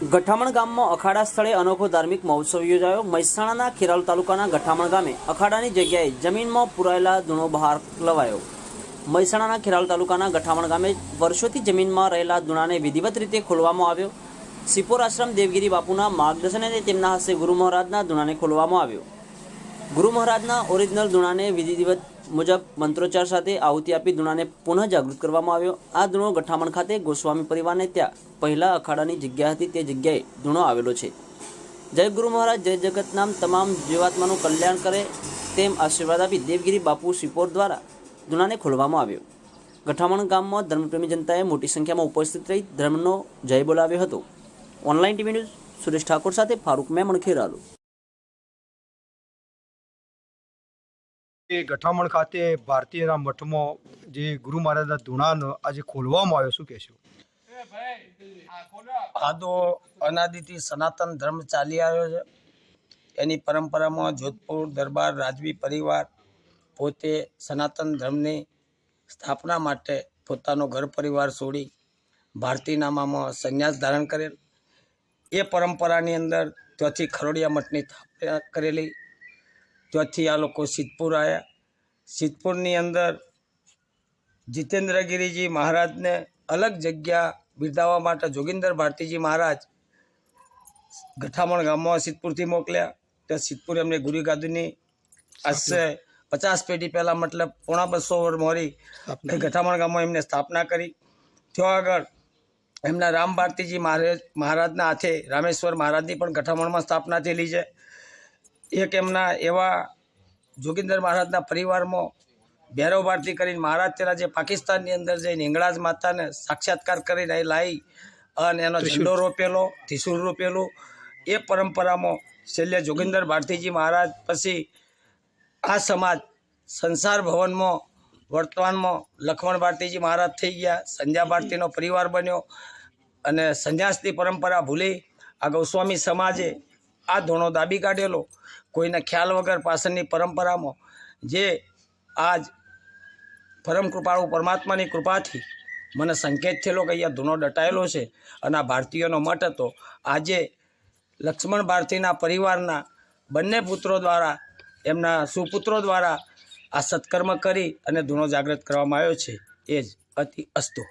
ગઠામણ ગામમાં અખાડા સ્થળે અનોખો ધાર્મિક મહોત્સવ યોજાયો. મહેસાણાના ખેરાલ તાલુકાના ગઠામણ ગામે અખાડાની જગ્યાએ જમીનમાં પુરાયેલા ધૂણો બહાર લવાયો. મહેસાણાના ખેરાલ તાલુકાના ગઠામણ ગામે વર્ષોથી જમીનમાં રહેલા ધૂણાને વિધિવત રીતે ખોલવામાં આવ્યો. સિપોર આશ્રમ દેવગીરી બાપુના માર્ગદર્શન અને તેમના હસ્તે ગુરુ મહારાજના ધૂણાને ખોલવામાં આવ્યો. ગુરુ મહારાજના ઓરિજિનલ ધૂણાને વિધિવત મુજબ મંત્રોચ્ચાર સાથે આહુતિ આપી ધૂણાને પુનઃ જાગૃત કરવામાં આવ્યો. આ ધૂણો ગઠામણ ખાતે ગોસ્વામી પરિવારને ત્યાં પહેલા અખાડાની જગ્યા હતી, તે જગ્યાએ ધૂણો આવેલો છે. જય ગુરુ મહારાજ, જય જગતનામ તમામ જીવાત્માનું કલ્યાણ કરે તેમ આશીર્વાદ આપી દેવગીરી બાપુ સિપોર દ્વારા ધૂણાને ખોલવામાં આવ્યો. ગઠામણ ગામમાં ધર્મપ્રેમી જનતાએ મોટી સંખ્યામાં ઉપસ્થિત રહી ધર્મનો જય બોલાવ્યો હતો. Online TV news Suresh Thakor સાથે ફારૂક મેમણ ખેરાલુ એ ગઠામણ ખાતે ભારતીયના મઠમાં જે ગુરુ મહારાજના ધૂણાનો આજે ખોલવામાં આવ્યો, શું કહેશો? આ તો અનાદિથી સનાતન ધર્મ ચાલી આવ્યો છે. એની પરંપરામાં જોધપુર, દરબાર, રાજવી પરિવાર પોતે સનાતન ધર્મની સ્થાપના માટે પોતાનો ઘર પરિવાર છોડી ભારતીયનામામાં સંન્યાસ ધારણ કરેલ. એ પરંપરાની અંદર ત્યાંથી ખરોડિયા મઠની સ્થાપના કરેલી. ત્યાંથી આ લોકો સિદ્ધપુર આવ્યા સિદ્ધપુરની અંદર જીતેન્દ્રગીરીજી મહારાજને અલગ જગ્યા બિરદાવવા માટે જોગિંદર ભારતીજી મહારાજ ગઠામણ ગામમાં સિદ્ધપુરથી મોકલ્યા. ત્યાં સિદ્ધપુર એમને ગુરુગાદુની આશરે પચાસ પેઢી પહેલાં મતલબ પોણા બસો વર્ષ મોરી ગઠામણ ગામમાં એમને સ્થાપના કરી. ત્યાં આગળ એમના રામ ભારતીજી મહારાજ મહારાજના હાથે રામેશ્વર મહારાજની પણ ગઠામણમાં સ્થાપના થયેલી છે. એક એમના એવા જોગિંદર મહારાજના પરિવારમાં ભૈરવ ભારતી કરીને મહારાજ તેના જે પાકિસ્તાનની અંદર જઈને હિંગળાજ માતાને સાક્ષાત્કાર કરીને અહીં લાવી અને એનો ઝંડો રોપેલો ત્રિશુલ રોપેલું. એ પરંપરામાં છેલ્લે જોગિંદર ભારતીજી મહારાજ પછી આ સમાજ સંસાર ભવનમાં વર્તમાનમાં લક્ષ્મણ ભારતીજી મહારાજ થઈ ગયા સંધ્યા ભારતીનો પરિવાર બન્યો અને સંન્યાસની પરંપરા ભૂલી. આ ગૌસ્વામી સમાજે આ ધોણો દાબી કાઢેલો. કોઈને ખ્યાલ વગર પાછળની પરંપરામાં જે આજ પરમ કૃપાળુ પરમાત્માની કૃપાથી મને સંકેત થયેલો કે અહીંયા ધૂનો દટાયેલો છે અને આ ભારતીયોનો મઠ હતો. આજે લક્ષ્મણ ભારતીના પરિવારના બંને પુત્રો દ્વારા, એમના સુપુત્રો દ્વારા આ સત્કર્મ કરી અને ધૂનો જાગૃત કરવામાં આવ્યો છે. એ જ અતિ અસ્તુ.